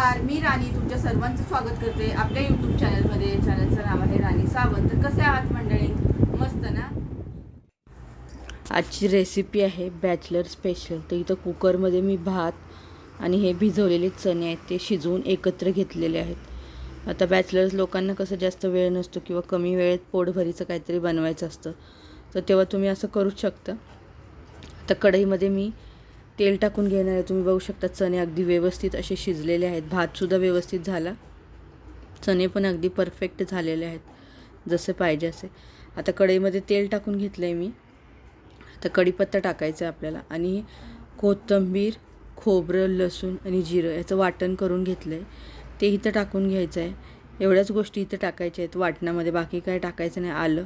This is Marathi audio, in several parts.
नमस्कार मी राणी. तुमच्या सर्वांचं स्वागत करते आपल्या यूट्यूब चॅनलमध्ये चॅनलचं नाव आहे राणी सावंत. तर कसे आहात मंडळी? मस्त ना? आजची रेसिपी आहे बॅचलर स्पेशल तर इथं कुकरमध्ये मी भात आणि हे भिजवलेले चणे आहेत ते शिजवून एकत्र घेतलेले आहेत. आता बॅचलर्स लोकांना कसं जास्त वेळ नसतो किंवा कमी वेळेत पोटभरीचं काहीतरी बनवायचं असतं तर तेव्हा तुम्ही असं करूच शकता. आता कढईमध्ये मी तेल टाकून घेणार आहे. तुम्ही बघू शकता चणे अगदी व्यवस्थित असे शिजलेले आहेत. भातसुद्धा व्यवस्थित झाला. चणे पण अगदी परफेक्ट झालेले आहेत. जसे पाहिजे असे. आता कढईमध्ये तेल टाकून घेतलं आहे मी. आता कढीपत्ता टाकायचा आहे आपल्याला. आणि कोथिंबीर खोबरं लसूण आणि जिरं याचं वाटण करून घेतलं आहे ते इथं टाकून घ्यायचं आहे एवढ्याच गोष्टी इथं टाकायच्या आहेत. वाटणामध्ये बाकी काय टाकायचं नाही. आलं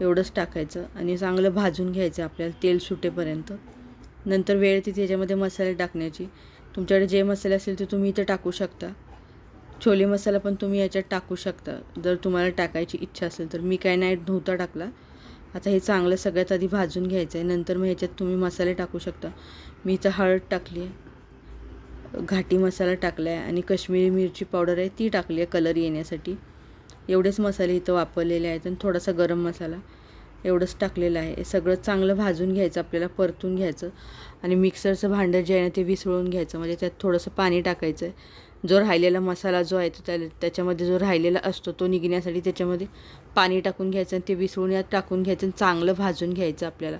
एवढंच टाकायचं. आणि चांगलं भाजून घ्यायचं आपल्याला. तेल सुटेपर्यंत. नंतर वेळ येते त्याच्यामध्ये मसाले टाकण्याची. तुमच्याकडे जे मसाले असेल ते तुम्ही इथं टाकू शकता. छोले मसाला पण तुम्ही याच्यात टाकू शकता. जर तुम्हाला टाकायची इच्छा असेल तर. मी काय नाही नव्हता टाकला. आता हे चांगलं सगळ्यात आधी भाजून घ्यायचं आहे नंतर मग ह्याच्यात तुम्ही मसाले टाकू शकता. मी इथं हळद टाकली आहे. घाटी मसाला टाकला आहे आणि काश्मीरी मिरची पावडर आहे ती टाकली आहे कलर येण्यासाठी. एवढेच मसाले इथं वापरलेले आहेत आणि थोडासा गरम मसाला. एवढंच टाकलेलं आहे. सगळं चांगलं भाजून घ्यायचं आपल्याला परतून घ्यायचं आणि मिक्सरचं भांडं जे आहे ना ते विसळून घ्यायचं. म्हणजे त्यात थोडंसं पाणी टाकायचं आहे जो राहिलेला मसाला जो आहे तो त्या त्याच्यामध्ये जो राहिलेला असतो तो निघण्यासाठी त्याच्यामध्ये पाणी टाकून घ्यायचं आणि ते विसळून यात टाकून घ्यायचं आणि चांगलं भाजून घ्यायचं आपल्याला.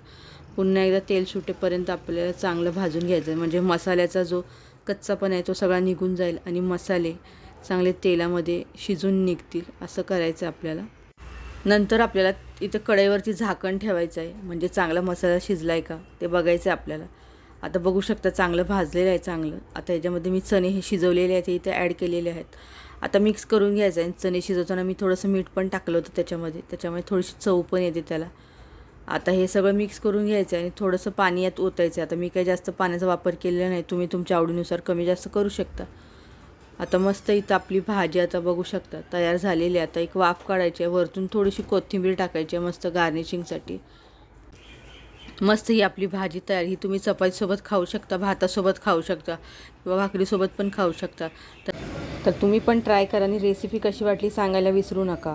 पुन्हा एकदा तेल सुटेपर्यंत आपल्याला चांगलं भाजून घ्यायचं. म्हणजे मसाल्याचा जो कच्चापण आहे तो सगळा निघून जाईल आणि मसाले चांगले तेलामध्ये शिजून निघतील. असं करायचं आपल्याला. नंतर आपल्याला इथं कढईवरती झाकण ठेवायचं आहे. म्हणजे चांगला मसाला शिजला आहे का ते बघायचं आहे आपल्याला. आता बघू शकता चांगलं भाजलेलं आहे चांगलं. आता याच्यामध्ये मी चणे हे शिजवलेले आहेत ते इथे ॲड केलेले आहेत. आता मिक्स करून घ्यायचं आहे. चणे शिजवताना मी थोडंसं मीठ पण टाकलं होतं त्याच्यामध्ये. त्याच्यामुळे थोडीशी चव पण येते त्याला. आता हे सगळं मिक्स करून घ्यायचं आहे आणि थोडंसं पाणी यात ओतायचं आहे. आता मी काही जास्त पाण्याचा वापर केलेला नाही. तुम्ही तुमच्या आवडीनुसार कमी जास्त करू शकता. आता मस्त इथं आपली भाजी आता बघू शकता तयार झालेली आहे. आता एक वाफ काढायची आहे वरतून थोडीशी कोथिंबीर टाकायची आहे मस्त गार्निशिंगसाठी मस्त ही आपली भाजी तयार ही तुम्ही चपातीसोबत खाऊ शकता भातासोबत खाऊ शकता किंवा भाकरीसोबत पण खाऊ शकता. तर तर तुम्ही पण ट्राय करा आणि रेसिपी कशी वाटली सांगायला विसरू नका.